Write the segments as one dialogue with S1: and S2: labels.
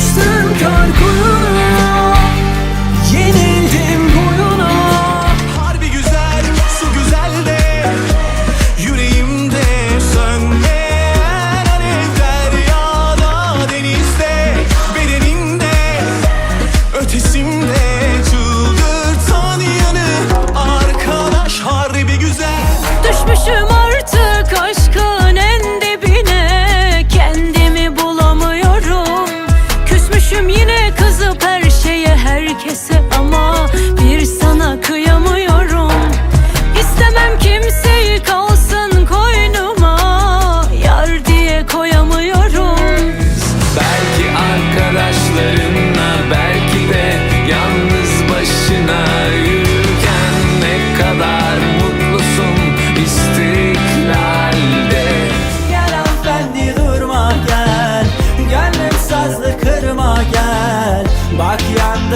S1: düştüm kar
S2: yok her şeye herkese.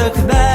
S3: look back.